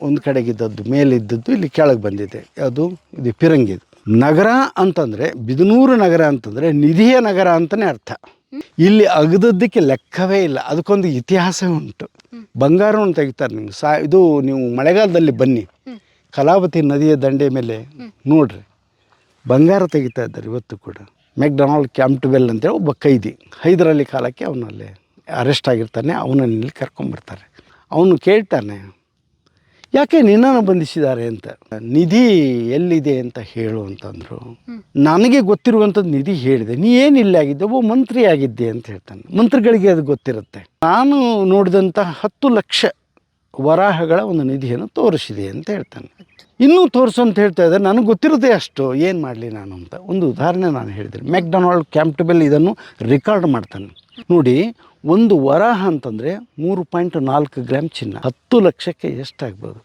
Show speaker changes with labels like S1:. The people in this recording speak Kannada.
S1: ಒಂದು ಕಡೆಗಿದ್ದದ್ದು, ಮೇಲಿದ್ದದ್ದು ಇಲ್ಲಿ ಕೆಳಗೆ ಬಂದಿದೆ. ಅದು ಇದು ಪಿರಂಗಿದು ನಗರ ಅಂತಂದರೆ, ಬಿದನೂರು ನಗರ ಅಂತಂದರೆ ನಿಧಿಯ ನಗರ ಅಂತಲೇ ಅರ್ಥ. ಇಲ್ಲಿ ಅಗದದ್ದಕ್ಕೆ ಲೆಕ್ಕವೇ ಇಲ್ಲ. ಅದಕ್ಕೊಂದು ಇತಿಹಾಸ ಉಂಟು. ಬಂಗಾರವನ್ನು ತೆಗಿತಾರೆ ನಿಮ್ಗೆ. ಸಾ, ಇದು ನೀವು ಮಳೆಗಾಲದಲ್ಲಿ ಬನ್ನಿ. ಕಲಾವತಿ ನದಿಯ ದಂಡೆ ಮೇಲೆ ನೋಡ್ರಿ. ಬಂಗಾರ ತೆಗಿತಾ ಇದ್ದಾರೆ ಇವತ್ತು ಕೂಡ. ಮೆಕ್ಡೊನಾಲ್ಡ್ ಕ್ಯಾಂಪ್ಟ್ವೆಲ್ ಅಂತೇಳಿ ಒಬ್ಬ ಕೈದಿ. ಹೈದರಾಲಿ ಕಾಲಕ್ಕೆ ಅವನಲ್ಲಿ ಅರೆಸ್ಟ್ ಆಗಿರ್ತಾನೆ. ಅವನನ್ನು ಇಲ್ಲಿ ಕರ್ಕೊಂಬರ್ತಾರೆ ಅವನು ಕೇಳ್ತಾನೆ ಯಾಕೆ ನಿನ್ನನ್ನು ಬಂಧಿಸಿದ್ದಾರೆ ಅಂತ? ನಿಧಿ ಎಲ್ಲಿದೆ ಅಂತ ಹೇಳು ಅಂತಂದರು. ನನಗೆ ಗೊತ್ತಿರುವಂಥದ್ದು ನಿಧಿ ಹೇಳಿದೆ. ನೀ ಏನು ಆಗಿದ್ದೆ? ಒಬ್ಬ ಮಂತ್ರಿ ಆಗಿದ್ದೆ ಅಂತ ಹೇಳ್ತಾನೆ. ಮಂತ್ರಿಗಳಿಗೆ ಅದು ಗೊತ್ತಿರುತ್ತೆ. ನಾನು ನೋಡಿದಂಥ ಹತ್ತು ಲಕ್ಷ ವರಾಹಗಳ ಒಂದು ನಿಧಿಯನ್ನು ತೋರಿಸಿದೆ ಅಂತ ಹೇಳ್ತಾನೆ. ಇನ್ನೂ ತೋರಿಸು ಅಂತ ಹೇಳ್ತಾ ಇದ್ದಾರೆ. ನನಗೆ ಗೊತ್ತಿರೋದೇ ಅಷ್ಟು. ಏನು ಮಾಡಲಿ ನಾನು ಅಂತ. ಒಂದು ಉದಾಹರಣೆ ನಾನು ಹೇಳಿದೆ ಮೆಕ್ಡೊನಾಲ್ಡ್ ಕ್ಯಾಂಪ್ಟಬಲ್ ಇದನ್ನು ರೆಕಾರ್ಡ್ ಮಾಡ್ತಾನೆ. ನೋಡಿ ಒಂದು ವರಾಹ ಅಂತಂದರೆ ಮೂರು ಪಾಯಿಂಟ್ ನಾಲ್ಕು ಗ್ರಾಮ್ ಚಿನ್ನ. ಹತ್ತು ಲಕ್ಷಕ್ಕೆ ಎಷ್ಟಾಗ್ಬೋದು?